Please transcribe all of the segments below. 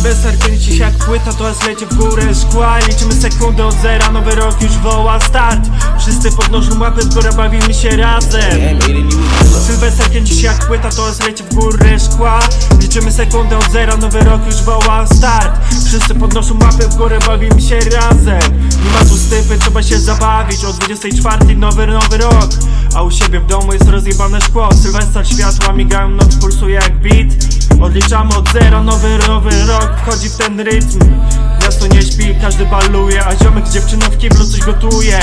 Sylwester kręci się jak płyta, to jest lecie w górę szkła. Liczymy sekundy od zera, nowy rok już woła start. Wszyscy podnoszą łapy w górę, bawimy się razem. Sylwester kręci się jak płyta, to jest lecie w górę szkła. Liczymy sekundy od zera, nowy rok już woła start. Wszyscy podnoszą łapy w górę, bawimy się razem. Nie ma tu stypy, trzeba się zabawić. O 24 nowy, nowy rok. A u siebie w domu jest rozjebane szkło. Sylwester światła migają, noc pulsuje jak beat Odliczamy od zera, nowy, nowy rok Wchodzi w ten rytm. Miasto nie śpi, każdy baluje A ziomek z w kiblu coś gotuje.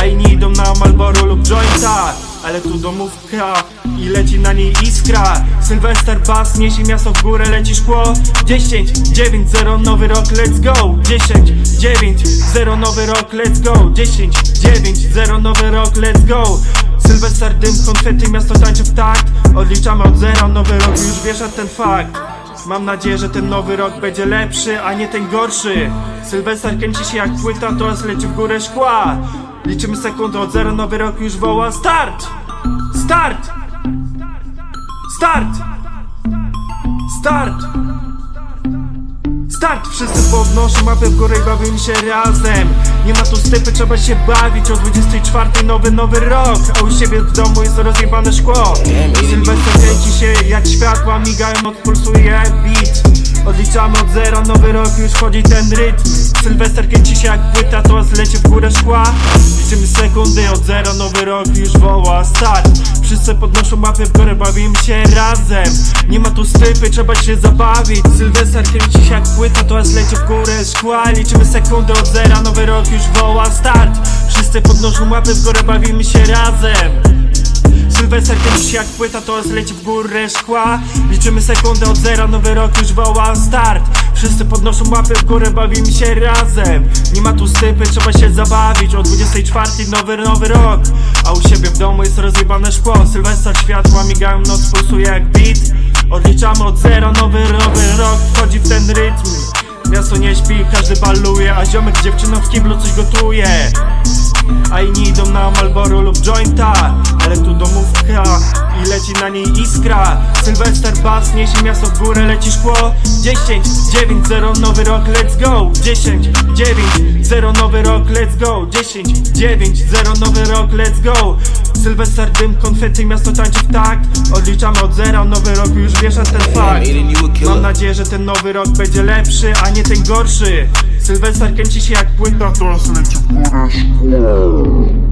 A inni idą na Malboro lub jointa Ale tu domówka i leci na niej iskra. Sylwester Bass niesie miasto w górę, leci szkło. 10, 9, 0, nowy rok, let's go. 10, 9, 0, nowy rok, let's go. 10, 9, 0, nowy rok, let's go Sylwester dym, konfetti, miasto tańczy w takt Odliczamy od zera, nowy rok, już wiesz o ten fakt Mam nadzieję, że ten nowy rok będzie lepszy, a nie ten gorszy Sylwester kręci się jak płyta, aż leci w górę szkła Liczymy sekundy od zera, nowy rok już woła Start! Start! Start! Start! Start! Wszyscy podnoszą mapę w górę i bawimy się razem. Nie ma tu stypy, trzeba się bawić. O 24 nowy, nowy rok. A u siebie w domu jest rozjebane szkło. Sylwester kręci się jak światła Migają, odpulsuje beat. Odliczamy od zera, nowy rok już wchodzi ten rytm. Sylwester kręci się jak płyta, to zlecie w górę szkła. Liczymy sekundy od zera, nowy rok już woła start Wszyscy podnoszą mapy w górę, bawimy się razem. Nie ma tu stypy, trzeba się zabawić. Sylwester kręci się jak płyta, to zlecie w górę szkła. Liczymy sekundy od zera, nowy rok już woła start. Wszyscy podnoszą mapy w górę, bawimy się razem. Sylwester kręci się jak płyta, to leci w górę szkła. Liczymy sekundy od zera, nowy rok już woła start. Wszyscy podnoszą łapy w górę, bawimy się razem. Nie ma tu stypy, trzeba się zabawić. O 24 nowy, nowy rok A u siebie w domu jest rozjebane szkło. Sylwester światła migają, noc pulsuje jak beat. Odliczamy od zera, nowy, nowy rok Wchodzi w ten rytm. Miasto nie śpi, każdy baluje A ziomek z dziewczyną w kiblu coś gotuje. A inni idą na Malboro lub jointa Ale tu domówka i leci na niej iskra. Sylwester Bass niesie miasto w górę, leci szkło. 10, 9, 0, nowy rok, let's go. 10, 9, 0, nowy rok, let's go. 10, 9, 0, nowy rok, let's go. Sylwester dym, konfetti, miasto tańczy w takt Odliczamy od zera, nowy rok, już wiesz ten fakt. Mam nadzieję, że ten nowy rok będzie lepszy, a nie ten gorszy. Sylwester kręci się jak płyta, to leci w górę szkło